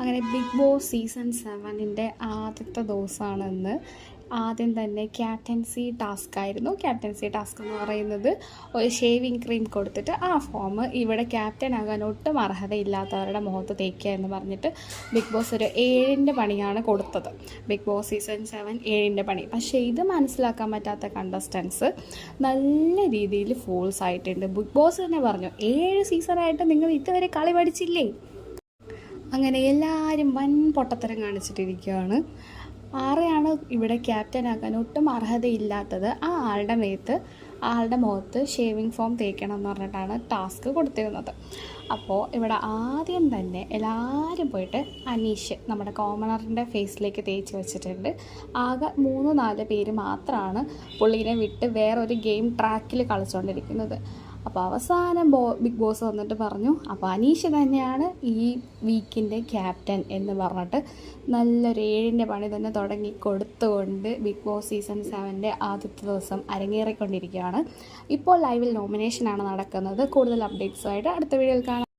അങ്ങനെ big Boss season സെവനിന്റെ ആദ്യത്തെ ദിവസമാണ് ഇന്ന് ആദ്യം തന്നെ ക്യാപ്റ്റൻസി ടാസ്ക് ആയിരുന്നു. ക്യാപ്റ്റൻസി ടാസ്ക് എന്ന് പറയുന്നത് ഒരു ഷേവിങ് ക്രീം കൊടുത്തിട്ട് ആ ഫോം ഇവിടെ ക്യാപ്റ്റൻ ആകാൻ ഒട്ടും അർഹതയില്ലാത്തവരുടെ മുഖത്ത് തേക്കുക എന്ന് പറഞ്ഞിട്ട് ബിഗ് ബോസ് ഒരു ഏഴിന്റെ പണിയാണ് കൊടുത്തത്. ബിഗ് ബോസ് സീസൺ സെവൻ ഏഴിന്റെ പണി. പക്ഷേ ഇത് മനസ്സിലാക്കാൻ പറ്റാത്ത കണ്ടസ്റ്റൻസ് നല്ല രീതിയിൽ ഫോൾസ് ആയിട്ടുണ്ട്. ബിഗ് ബോസ് തന്നെ പറഞ്ഞു ഏഴ് സീസണായിട്ട് നിങ്ങൾ ഇതുവരെ കളി പഠിച്ചില്ലേ? അങ്ങനെ എല്ലാവരും വൻ പൊട്ടത്തരം കാണിച്ചിട്ടിരിക്കുകയാണ്. ആരെയാണ് ഇവിടെ ക്യാപ്റ്റൻ ആക്കാൻ ഒട്ടും അർഹതയില്ലാത്തത്. ആ ആളുടെ മേത്ത് ആളുടെ മുഖത്ത് ഷേവിങ് ഫോം തേക്കണം എന്ന് പറഞ്ഞിട്ടാണ് ടാസ്ക് കൊടുത്തിരുന്നത്. അപ്പോൾ ഇവിടെ ആദ്യം തന്നെ എല്ലാവരും പോയിട്ട് അനീഷ് നമ്മുടെ കോമണറിന്റെ ഫേസിലേക്ക് തേച്ച് വെച്ചിട്ടുണ്ട്. ആകെ മൂന്ന് നാല് പേര് മാത്രമാണ് പുള്ളീനെ വിട്ട് വേറൊരു ഗെയിം ട്രാക്കിൽ കളിച്ചുകൊണ്ടിരിക്കുന്നത് അപ്പോൾ അവസാനം ബോ ബിഗ് ബോസ് വന്നിട്ട് പറഞ്ഞു അപ്പോൾ അനീഷ് തന്നെയാണ് ഈ വീക്കിന്റെ ക്യാപ്റ്റൻ എന്ന് പറഞ്ഞിട്ട് നല്ലൊരു ഏഴിന്റെ പണി തന്നെ തുടങ്ങി കൊടുത്തുകൊണ്ട് ബിഗ് ബോസ് സീസൺ സെവന്റെ ആദ്യത്തെ ദിവസം അരങ്ങേറിക്കൊണ്ടിരിക്കുകയാണ്. ഇപ്പോൾ ലൈവിൽ നോമിനേഷനാണ് നടക്കുന്നത്. കൂടുതൽ അപ്ഡേറ്റ്സുമായിട്ട് അടുത്ത വീഡിയോയിൽ കാണാം.